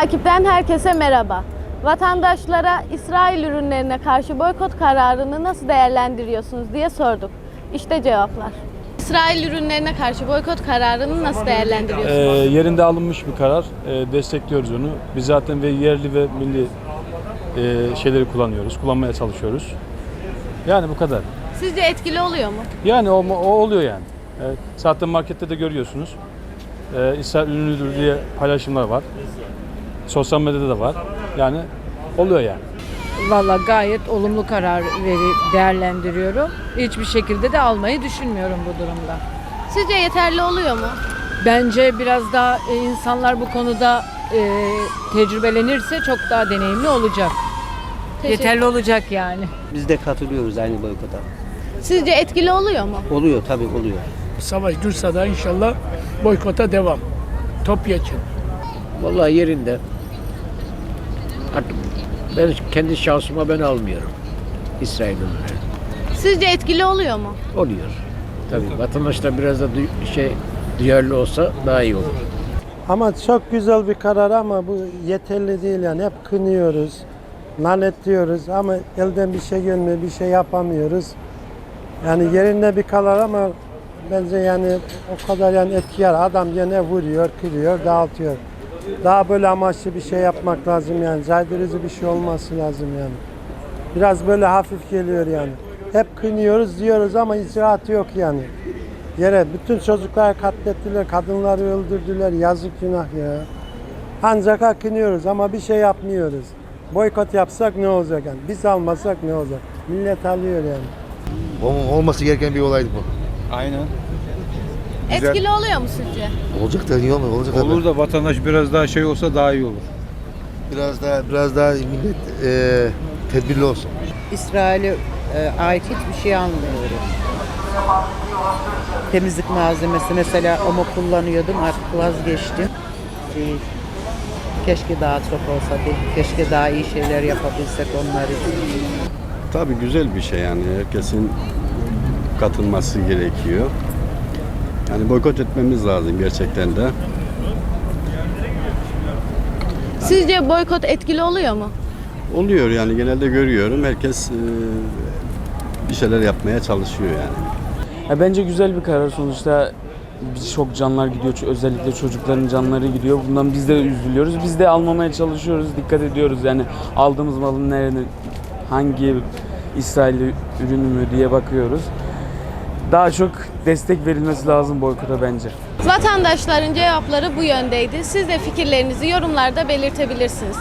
takipten herkese merhaba. Vatandaşlara İsrail ürünlerine karşı boykot kararını nasıl değerlendiriyorsunuz diye sorduk. İşte cevaplar. İsrail ürünlerine karşı boykot kararını nasıl Ee, değerlendiriyorsunuz? yerinde alınmış bir karar. Ee, destekliyoruz onu. Biz zaten ve yerli ve milli e, şeyleri kullanıyoruz. Kullanmaya çalışıyoruz. Yani bu kadar. Sizce etkili oluyor mu? Yani o, o oluyor yani. Evet. Zaten markette de görüyorsunuz. Ee, İsrail ürünüdür diye paylaşımlar var. Sosyal medyada da var. Yani oluyor yani. Valla gayet olumlu karar veri değerlendiriyorum. Hiçbir şekilde de almayı düşünmüyorum bu durumda. Sizce yeterli oluyor mu? Bence biraz daha e, insanlar bu konuda e, tecrübelenirse çok daha deneyimli olacak. Teşekkür- Yeterli olacak yani. Biz de katılıyoruz aynı boykota. Sizce etkili oluyor mu? Oluyor tabii oluyor. Savaş dursa da inşallah boykota devam. Topyekun. Vallahi yerinde. Artık ben kendi şahsıma ben almıyorum. İsrail ürünleri. Sizce etkili oluyor mu? Oluyor. Tabii vatandaşlar biraz da duy- şey duyarlı olsa daha iyi olur. Ama çok güzel bir karar ama bu yeterli değil yani hep kınıyoruz, lanetliyoruz ama elden bir şey gelmiyor, bir şey yapamıyoruz. Yani yerinde bir karar ama bence yani o kadar yani etki yarar. Adam yine vuruyor, kırıyor, dağıtıyor. Daha böyle amaçlı bir şey yapmak lazım yani. Caydırıcı bir şey olması lazım yani. Biraz böyle hafif geliyor yani. Hep kınıyoruz diyoruz ama icraat yok yani. Yere bütün çocuklar katlettiler, kadınları öldürdüler. Yazık günah ya. Ancak akınıyoruz ama bir şey yapmıyoruz. Boykot yapsak ne olacak yani? Biz almasak ne olacak? Millet alıyor yani. Ol- Olması gereken bir olaydı bu. Güzel. Etkili oluyor mu sizce? Olacak da niye olmuyor? Olacak. Olur da vatandaş biraz daha şey olsa daha iyi olur. Biraz daha biraz daha millet e, tedbirli olsun. İsrail'e e, ait hiçbir şey almıyorum. Temizlik malzemesi mesela ama kullanıyordum artık vazgeçtim. Değil. Keşke daha çok olsa değil. Keşke daha iyi şeyler yapabilsek onlar için. Tabii güzel bir şey yani herkesin katılması gerekiyor. Yani boykot etmemiz lazım gerçekten de. Sizce boykot etkili oluyor mu? Oluyor yani genelde görüyorum herkes e, bir şeyler yapmaya çalışıyor yani. Ya bence güzel bir karar sonuçta birçok canlar gidiyor. Özellikle çocukların canları gidiyor. Bundan biz de üzülüyoruz. Biz de almamaya çalışıyoruz. Dikkat ediyoruz yani aldığımız malın nerede hangi İsrail ürünü mü diye bakıyoruz. Daha çok destek verilmesi lazım boykota bence. Vatandaşların cevapları bu yöndeydi. Siz de fikirlerinizi yorumlarda belirtebilirsiniz.